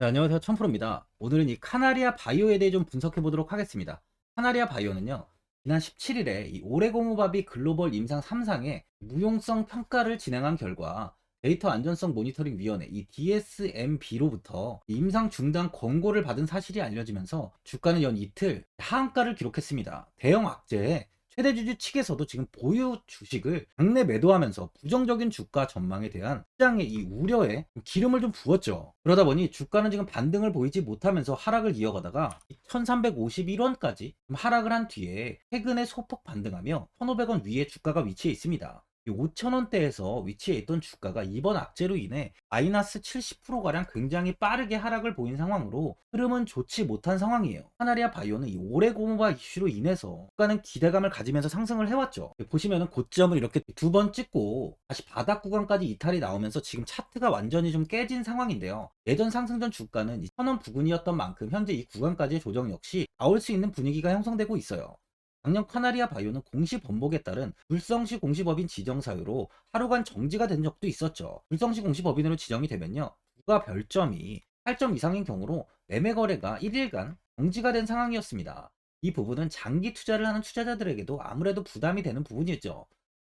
네, 안녕하세요. 천프로입니다. 오늘은 이 카나리아 바이오에 대해 좀 분석해 보도록 하겠습니다. 카나리아 바이오는요, 지난 17일에 이 오레고무바비 글로벌 임상 3상의 무용성 평가를 진행한 결과 데이터 안전성 모니터링 위원회 이 DSMB로부터 임상 중단 권고를 받은 사실이 알려지면서 주가는 연 이틀 하한가를 기록했습니다. 대형 악재에 최대 주주 측에서도 지금 보유 주식을 강내 매도하면서 부정적인 주가 전망에 대한 시장의 이 우려에 기름을 좀 부었죠. 그러다 보니 주가는 지금 반등을 보이지 못하면서 하락을 이어가다가 1351원까지 하락을 한 뒤에 최근에 소폭 반등하며 1500원 위에 주가가 위치해 있습니다. 5천원대에서 위치해 있던 주가가 이번 악재로 인해 마이너스 70%가량 굉장히 빠르게 하락을 보인 상황으로 흐름은 좋지 못한 상황이에요. 카나리아 바이오는 이 오레고무바 이슈로 인해서 주가는 기대감을 가지면서 상승을 해왔죠. 보시면은 고점을 이렇게 두 번 찍고 다시 바닥 구간까지 이탈이 나오면서 지금 차트가 완전히 좀 깨진 상황인데요. 예전 상승 전 주가는 1000원 부근이었던 만큼 현재 이 구간까지의 조정 역시 나올 수 있는 분위기가 형성되고 있어요. 작년 카나리아 바이오는 공시 번복에 따른 불성시 공시법인 지정 사유로 하루간 정지가 된 적도 있었죠. 불성시 공시법인으로 지정이 되면요. 부가 별점이 8점 이상인 경우로 매매 거래가 1일간 정지가 된 상황이었습니다. 이 부분은 장기 투자를 하는 투자자들에게도 아무래도 부담이 되는 부분이었죠.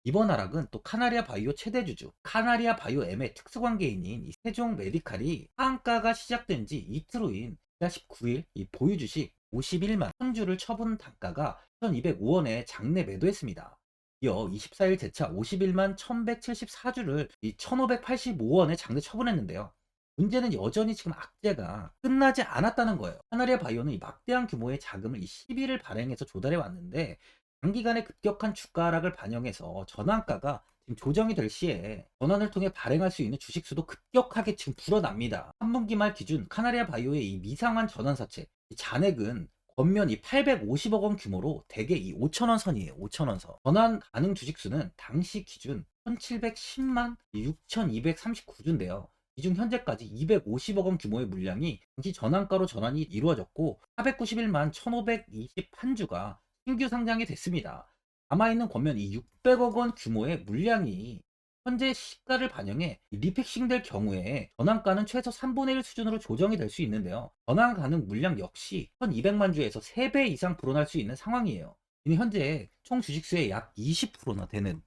이번 하락은 또 카나리아 바이오 최대 주주 카나리아 바이오 M의 특수관계인인 이 세종 메디칼이 하한가가 시작된 지 이틀 후인 19일 이 보유 주식 51만 선주를 처분 단가가 1205원에 장내 매도했습니다. 이어 24일 재차 51만 1174주를 1585원에 장내 처분했는데요. 문제는 여전히 지금 악재가 끝나지 않았다는 거예요. 카나리아 바이오는 이 막대한 규모의 자금을 10일을 발행해서 조달해 왔는데 단기간의 급격한 주가 하락을 반영해서 전환가가 지금 조정이 될 시에 전환을 통해 발행할 수 있는 주식 수도 급격하게 지금 불어납니다. 3분기 말 기준 카나리아 바이오의 이 미상환 전환사채 이 잔액은 권면 이 850억 원 규모로 대개 이 5천원 선이에요. 5천원 선. 전환 가능 주식 수는 당시 기준 1710만 6239주인데요. 이중 현재까지 250억 원 규모의 물량이 당시 전환가로 전환이 이루어졌고 491만 1521주가 신규 상장이 됐습니다. 남아있는 권면 이 600억 원 규모의 물량이 현재 시가를 반영해 리픽싱 될 경우에 전환가는 최소 3분의 1 수준으로 조정이 될 수 있는데요. 전환 가능 물량 역시 1200만 주에서 3배 이상 불어날 수 있는 상황이에요. 현재 총 주식수의 약 20%나 되는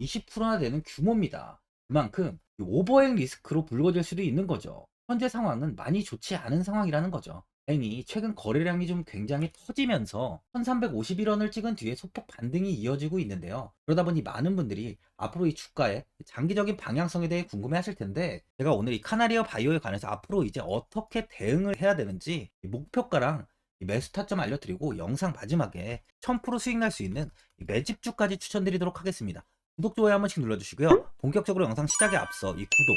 20%나 되는 규모입니다. 그만큼 오버행 리스크로 불거질 수도 있는 거죠. 현재 상황은 많이 좋지 않은 상황이라는 거죠. 다행히 최근 거래량이 좀 굉장히 터지면서 1351원을 찍은 뒤에 소폭 반등이 이어지고 있는데요. 그러다 보니 많은 분들이 앞으로 이 주가의 장기적인 방향성에 대해 궁금해 하실 텐데 제가 오늘 이 카나리아 바이오에 관해서 앞으로 이제 어떻게 대응을 해야 되는지 목표가랑 매수 타점 알려드리고 영상 마지막에 1000% 수익 날 수 있는 매집주까지 추천드리도록 하겠습니다. 구독, 좋아요 한 번씩 눌러주시고요. 본격적으로 영상 시작에 앞서 이 구독,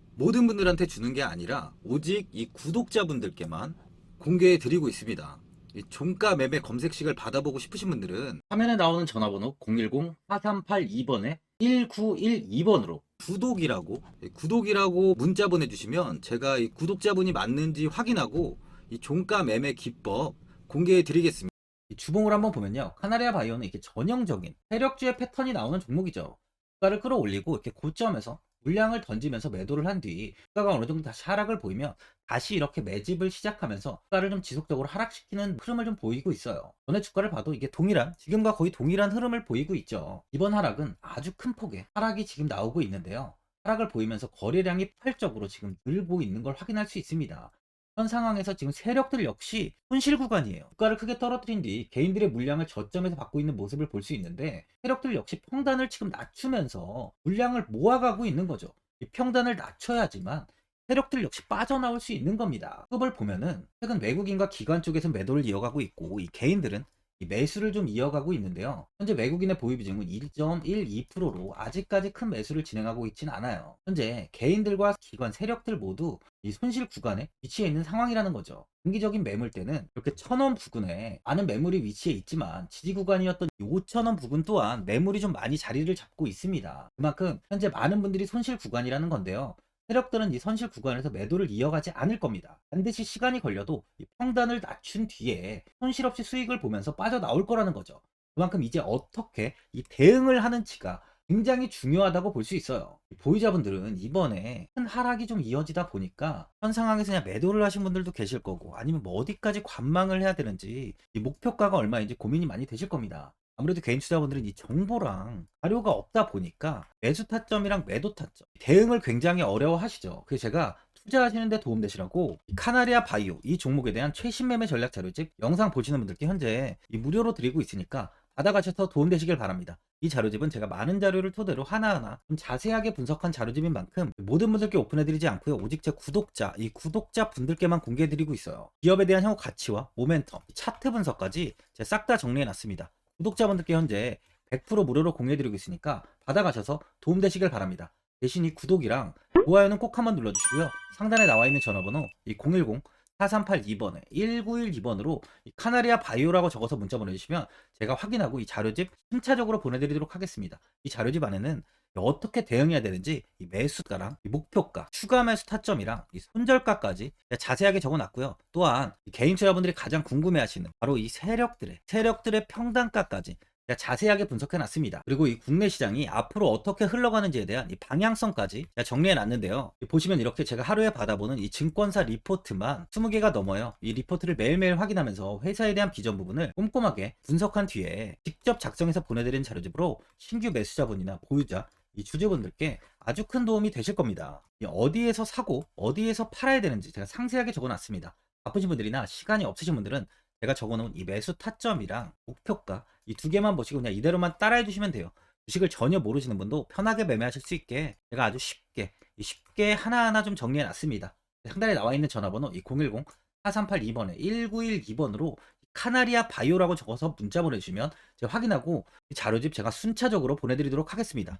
모든 분들한테 주는 게 아니라 오직 이 구독자분들께만 공개해 드리고 있습니다. 이 종가 매매 검색식을 받아보고 싶으신 분들은 화면에 나오는 전화번호 010-4382번에 1912번으로 구독이라고 예, 구독이라고 문자 보내주시면 제가 이 구독자분이 맞는지 확인하고 이 종가 매매 기법 공개해 드리겠습니다. 이 주봉을 한번 보면요. 카나리아 바이오는 이렇게 전형적인 세력주의 패턴이 나오는 종목이죠. 주가를 끌어올리고 이렇게 고점에서 물량을 던지면서 매도를 한 뒤 주가가 어느 정도 다시 하락을 보이면 다시 이렇게 매집을 시작하면서 주가를 좀 지속적으로 하락시키는 흐름을 좀 보이고 있어요. 전에 주가를 봐도 이게 동일한 지금과 거의 동일한 흐름을 보이고 있죠. 이번 하락은 아주 큰 폭의 하락이 지금 나오고 있는데요. 하락을 보이면서 거래량이 폭발적으로 지금 늘고 있는 걸 확인할 수 있습니다. 현 상황에서 지금 세력들 역시 손실 구간이에요. 주가를 크게 떨어뜨린 뒤 개인들의 물량을 저점에서 받고 있는 모습을 볼 수 있는데 세력들 역시 평단을 지금 낮추면서 물량을 모아가고 있는 거죠. 이 평단을 낮춰야지만 세력들 역시 빠져나올 수 있는 겁니다. 급을 보면은 최근 외국인과 기관 쪽에서 매도를 이어가고 있고 이 개인들은 이 매수를 좀 이어가고 있는데요. 현재 외국인의 보유 비중은 1.12%로 아직까지 큰 매수를 진행하고 있진 않아요. 현재 개인들과 기관 세력들 모두 이 손실 구간에 위치해 있는 상황이라는 거죠. 단기적인 매물대는 이렇게 천원 부근에 많은 매물이 위치해 있지만 지지 구간이었던 5천원 부근 또한 매물이 좀 많이 자리를 잡고 있습니다. 그만큼 현재 많은 분들이 손실 구간이라는 건데요. 세력들은 이 손실 구간에서 매도를 이어가지 않을 겁니다. 반드시 시간이 걸려도 이 평단을 낮춘 뒤에 손실 없이 수익을 보면서 빠져나올 거라는 거죠. 그만큼 이제 어떻게 이 대응을 하는지가 굉장히 중요하다고 볼 수 있어요. 보유자분들은 이번에 큰 하락이 좀 이어지다 보니까 현 상황에서 그냥 매도를 하신 분들도 계실 거고 아니면 뭐 어디까지 관망을 해야 되는지 이 목표가가 얼마인지 고민이 많이 되실 겁니다. 아무래도 개인 투자분들은 이 정보랑 자료가 없다 보니까 매수 타점이랑 매도 타점 대응을 굉장히 어려워 하시죠. 그래서 제가 투자하시는데 도움되시라고 이 카나리아 바이오 이 종목에 대한 최신 매매 전략 자료집 영상 보시는 분들께 현재 이 무료로 드리고 있으니까 받아가셔서 도움되시길 바랍니다. 이 자료집은 제가 많은 자료를 토대로 하나하나 좀 자세하게 분석한 자료집인 만큼 모든 분들께 오픈해드리지 않고요. 오직 제 구독자, 이 구독자 분들께만 공개해드리고 있어요. 기업에 대한 향후 가치와 모멘텀, 차트 분석까지 제가 싹 다 정리해놨습니다. 구독자분들께 현재 100% 무료로 공유해드리고 있으니까 받아가셔서 도움되시길 바랍니다. 대신 이 구독이랑 좋아요는 꼭 한번 눌러주시고요. 상단에 나와 있는 전화번호 이 010 4382번에 1912번으로 카나리아 바이오라고 적어서 문자 보내주시면 제가 확인하고 이 자료집 순차적으로 보내드리도록 하겠습니다. 이 자료집 안에는 어떻게 대응해야 되는지 이 매수가랑 이 목표가, 추가 매수 타점이랑 이 손절가까지 자세하게 적어놨고요. 또한 이 개인 투자분들이 가장 궁금해하시는 바로 이 세력들의 세력들의 평단가까지 자세하게 분석해 놨습니다. 그리고 이 국내 시장이 앞으로 어떻게 흘러가는지에 대한 이 방향성까지 정리해 놨는데요. 보시면 이렇게 제가 하루에 받아보는 이 증권사 리포트만 20개가 넘어요. 이 리포트를 매일매일 확인하면서 회사에 대한 비전 부분을 꼼꼼하게 분석한 뒤에 직접 작성해서 보내드린 자료집으로 신규 매수자분이나 보유자 이 주주분들께 아주 큰 도움이 되실 겁니다. 이 어디에서 사고 어디에서 팔아야 되는지 제가 상세하게 적어놨습니다. 바쁘신 분들이나 시간이 없으신 분들은 제가 적어놓은 이 매수 타점이랑 목표가 이 두 개만 보시고 그냥 이대로만 따라해 주시면 돼요. 주식을 전혀 모르시는 분도 편하게 매매하실 수 있게 제가 아주 쉽게 이 쉽게 하나하나 좀 정리해 놨습니다. 상단에 나와 있는 전화번호 이 010 4382번에 1912번으로 카나리아 바이오라고 적어서 문자 보내주시면 제가 확인하고 이 자료집 제가 순차적으로 보내드리도록 하겠습니다.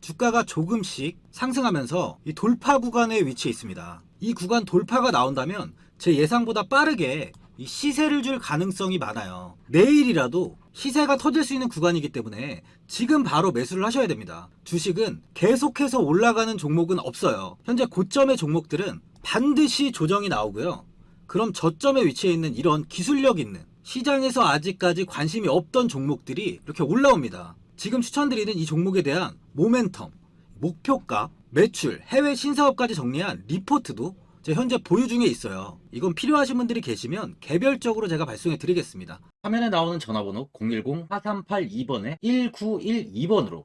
주가가 조금씩 상승하면서 이 돌파 구간에 위치해 있습니다. 이 구간 돌파가 나온다면 제 예상보다 빠르게 이 시세를 줄 가능성이 많아요. 내일이라도 시세가 터질 수 있는 구간이기 때문에 지금 바로 매수를 하셔야 됩니다. 주식은 계속해서 올라가는 종목은 없어요. 현재 고점의 종목들은 반드시 조정이 나오고요. 그럼 저점에 위치해 있는 이런 기술력 있는 시장에서 아직까지 관심이 없던 종목들이 이렇게 올라옵니다. 지금 추천드리는 이 종목에 대한 모멘텀, 목표가, 매출, 해외 신사업까지 정리한 리포트도 제 현재 보유 중에 있어요. 이건 필요하신 분들이 계시면 개별적으로 제가 발송해 드리겠습니다. 화면에 나오는 전화번호 010-4382번에 1912번으로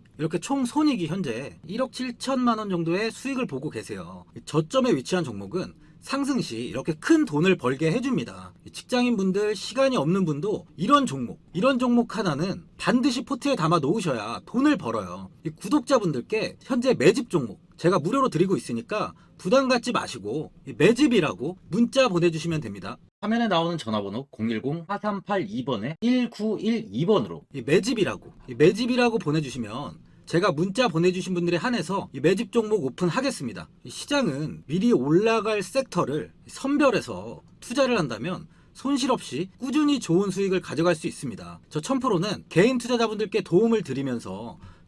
이렇게 총 손익이 현재 1억 7천만 원 정도의 수익을 보고 계세요. 저점에 위치한 종목은 상승 시 이렇게 큰 돈을 벌게 해줍니다. 직장인 분들, 시간이 없는 분도 이런 종목, 이런 종목 하나는 반드시 포트에 담아 놓으셔야 돈을 벌어요. 이 구독자분들께 현재 매집 종목 제가 무료로 드리고 있으니까 부담 갖지 마시고 이 매집이라고 문자 보내주시면 됩니다. 화면에 나오는 전화번호 010-4382번에 1912번으로 이 매집이라고 이 매집이라고 보내주시면 제가 문자 보내주신 분들에 한해서 이 매집 종목 오픈하겠습니다. 이 시장은 미리 올라갈 섹터를 선별해서 투자를 한다면 손실 없이 꾸준히 좋은 수익을 가져갈 수 있습니다. 저 1000%는 개인 투자자분들께 도움을 드리면서